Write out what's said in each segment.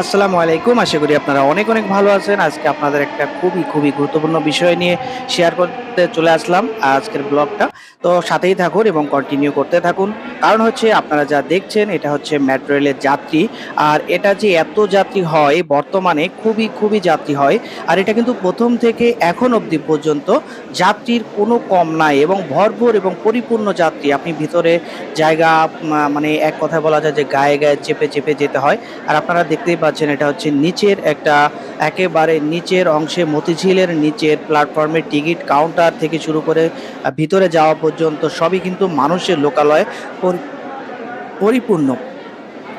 আসসালামু আলাইকুম। আশা করি আপনারা অনেক অনেক ভালো আছেন। আজকে আপনাদের একটা খুবই খুবই গুরুত্বপূর্ণ বিষয় নিয়ে শেয়ার করতে চলে আসলাম আজকের ব্লগটা তো সাথেই থাকুন এবং কন্টিনিউ করতে থাকুন। কারণ হচ্ছে আপনারা যা দেখছেন, এটা হচ্ছে মেট্রো রেলের যাত্রী। আর এটা যে এত যাত্রী হয়, বর্তমানে খুবই খুবই যাত্রী হয়। আর এটা কিন্তু প্রথম থেকে এখন অবধি পর্যন্ত যাত্রীর কোনো কম নাই এবং ভরপুর এবং পরিপূর্ণ যাত্রী। আপনি ভিতরে জায়গা মানে এক কথায় বলা যায় যে গায়ে গায়ে চেপে চেপে যেতে হয়। আর আপনারা দেখতেই পাচ্ছেন, এটা হচ্ছে নিচের একটা একেবারে নিচের অংশে মতিঝিলের নিচের প্ল্যাটফর্মের টিকিট কাউন্টার থেকে শুরু করে ভিতরে যাওয়া পর্যন্ত সবই কিন্তু মানুষের লোকালয়ে পরি- পরিপূর্ণ।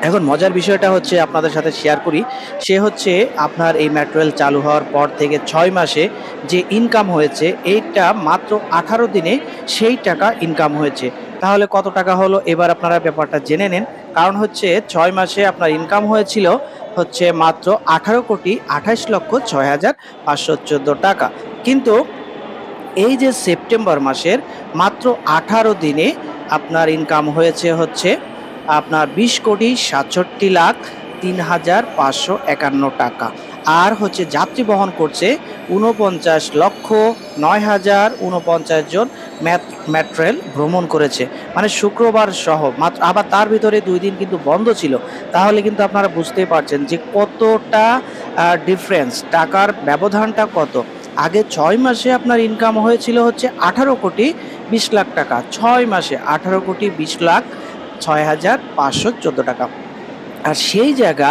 এখন মজার বিষয়টা হচ্ছে আপনাদের সাথে শেয়ার করি, সে হচ্ছে আপনার এই ম্যাটেরিয়াল চালু হওয়ার পর থেকে ছয় মাসে যে ইনকাম হয়েছে, এইটা মাত্র আঠারো দিনে সেই টাকা ইনকাম হয়েছে। তাহলে কত টাকা হলো? এবার আপনারা ব্যাপারটা জেনে নেন। কারণ হচ্ছে ছয় মাসে আপনার ইনকাম হয়েছিল হচ্ছে মাত্র আঠারো কোটি আঠাশ লক্ষ ছয় হাজার পাঁচশো চোদ্দ টাকা। কিন্তু এই যে সেপ্টেম্বর মাসের মাত্র আঠারো দিনে আপনার ইনকাম হয়েছে হচ্ছে আপনার বিশ কোটি সাতষট্টি লাখ তিন হাজার পাঁচশো একান্ন টাকা। আর হচ্ছে যাত্রী বহন করছে উনপঞ্চাশ লক্ষ নয় হাজার উনপঞ্চাশ জন ম্যাট্রেল ভ্রমণ করেছে। মানে শুক্রবার সহ, মাত্র আবার তার ভিতরে দুই দিন কিন্তু বন্ধ ছিল। তাহলে কিন্তু আপনারা বুঝতেই পারছেন যে কতটা ডিফারেন্স টাকার ব্যবধানটা কত। আগে ছয় মাসে আপনার ইনকাম হয়েছিল হচ্ছে আঠারো কোটি বিশ লাখ টাকা। ছয় মাসে আঠারো কোটি বিশ লাখ ছয় হাজার পাঁচশো চোদ্দ টাকা। আর সেই জায়গা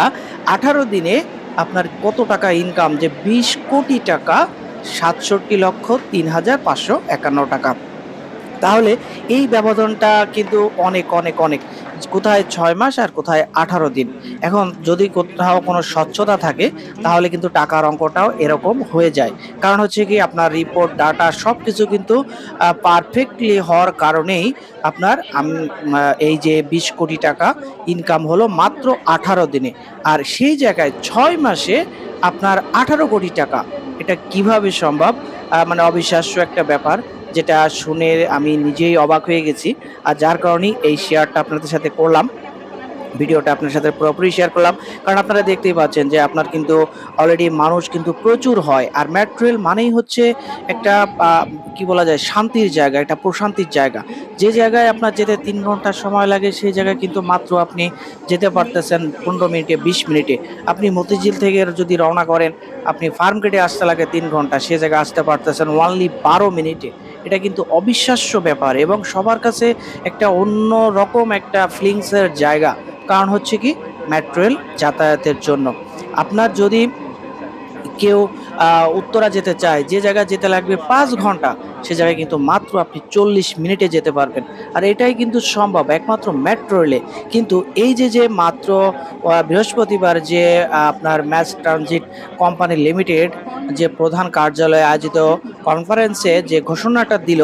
আঠারো দিনে আপনার কত টাকা ইনকাম যে বিশ কোটি টাকা সাতষট্টি লক্ষ তিন হাজার পাঁচশো একান্ন টাকা। তাহলে এই ব্যবধানটা কিন্তু অনেক অনেক অনেক। কোথায় ছয় মাস আর কোথায় আঠারো দিন। এখন যদি কোথাও কোনো স্বচ্ছতা থাকে, তাহলে কিন্তু টাকার অঙ্কটাও এরকম হয়ে যায়। কারণ হচ্ছে কি, আপনার রিপোর্ট ডাটা সব কিছু কিন্তু পারফেক্টলি হওয়ার কারণেই আপনার এই যে বিশ কোটি টাকা ইনকাম হলো মাত্র আঠারো দিনে। আর সেই জায়গায় ছয় মাসে আপনার আঠারো কোটি টাকা। এটা কীভাবে সম্ভব? মানে অবিশ্বাস্য একটা ব্যাপার। যেটা শুনে আমি নিজেই অবাক হয়ে গেছি। আর যার কারণেই এই শেয়ারটা আপনাদের সাথে করলাম। ভিডিওটা আপনার সাথে পুরোপুরি শেয়ার করলাম। কারণ আপনারা দেখতেই পাচ্ছেন যে আপনার কিন্তু অলরেডি মানুষ কিন্তু প্রচুর হয়। আর মেট্রেল মানেই হচ্ছে একটা কি বলা যায়, শান্তির জায়গা, একটা প্রশান্তির জায়গা। যে জায়গায় আপনার যেতে তিন ঘণ্টা সময় লাগে, সেই জায়গায় কিন্তু মাত্র আপনি যেতে পারতেছেন পনেরো মিনিটে, বিশ মিনিটে। আপনি মতিঝিল থেকে যদি রওনা করেন, আপনি ফার্ম গেটে আসতে লাগে তিন ঘণ্টা, সে জায়গায় আসতে পারতেছেন ওনলি বারো মিনিটে। এটা কিন্তু অবিশ্বাস্য ব্যাপার এবং সবার কাছে একটা অন্য রকম একটা ফিলিংসের জায়গা। কারণ হচ্ছে কি মেট্রোয়েল যাতায়াতের জন্য। আপনার যদি কেউ উত্তরা যেতে চায়, যে জায়গায় যেতে লাগবে পাঁচ ঘণ্টা সে জায়গায় কিন্তু মাত্র আপনি চল্লিশ মিনিটে যেতে পারবেন। আর এটাই কিন্তু সম্ভব, একমাত্র মেট্রো রেলে কিন্তু এই যে যে মাত্র বৃহস্পতিবার যে আপনার ম্যাচ ট্রানজিট কোম্পানি লিমিটেড যে প্রধান কার্যালয়ে আয়োজিত কনফারেন্সে যে ঘোষণাটা দিল,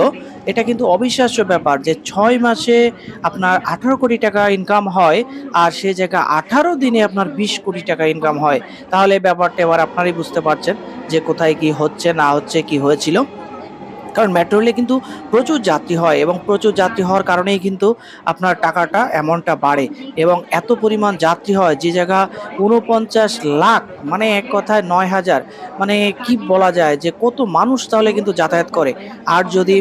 এটা কিন্তু অবিশ্বাস্য ব্যাপার যে ছয় মাসে আপনার আঠারো কোটি টাকা ইনকাম হয় আর সে জায়গায় আঠারো দিনে আপনার বিশ কোটি টাকা ইনকাম হয়। তাহলে ব্যাপারটা এবার আপনারাই বুঝতে পারছেন যে কোথায় কি হচ্ছে, না হচ্ছে, কি হয়েছিল। কারণ মেট্রো রেলে কিন্তু প্রচুর যাত্রী হয় এবং প্রচুর যাত্রী হওয়ার কারণেই কিন্তু আপনার টাকাটা অ্যামাউন্টটা বাড়ে এবং এত পরিমাণ যাত্রী হয় যে জায়গা উনপঞ্চাশ লাখ মানে এক কথায় নয় হাজার। মানে কি বলা যায় যে কত মানুষ তাহলে কিন্তু যাতায়াত করে। আর যদি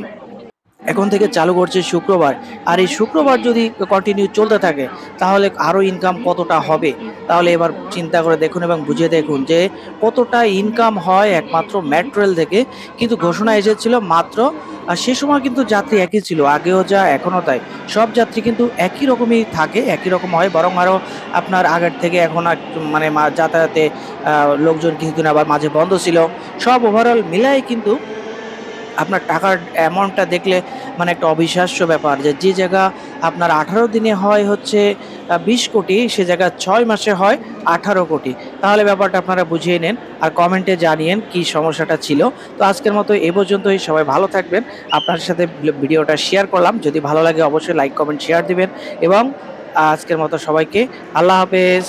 এখন থেকে চালু করছে শুক্রবার। আর এই শুক্রবার যদি কন্টিনিউ চলতে থাকে, তাহলে আরও ইনকাম কতটা হবে? তাহলে এবার চিন্তা করে দেখুন এবং বুঝে দেখুন যে কতটা ইনকাম হয় একমাত্র মেট্রোয়েল থেকে। কিন্তু ঘোষণা এসেছিল মাত্র, আর সে সময় কিন্তু যাত্রী একই ছিল, আগেও যা, এখনও তাই। সব যাত্রী কিন্তু একই রকমই থাকে, একই রকম হয়, বরং আরও আপনার আগের থেকে এখন আর মানে যাতায়াতে লোকজন কিছুদিন আবার মাঝে বন্ধ ছিল। সব ওভারঅল মিলাই কিন্তু আপনার টাকার অ্যামাউন্টটা দেখলে মানে একটা অবিশ্বাস্য ব্যাপার যে যে জায়গা আপনার আঠারো দিনে হয় হচ্ছে বিশ কোটি, সে জায়গা ছয় মাসে হয় আঠারো কোটি। তাহলে ব্যাপারটা আপনারা বুঝিয়ে নেন আর কমেন্টে জানিয়েন কি সমস্যাটা ছিল। তো আজকের মতো এ পর্যন্তই। সবাই ভালো থাকবেন। আপনার সাথে ভিডিওটা শেয়ার করলাম। যদি ভালো লাগে অবশ্যই লাইক কমেন্ট শেয়ার দিবেন। এবং আজকের মতো সবাইকে আল্লাহ হাফেজ।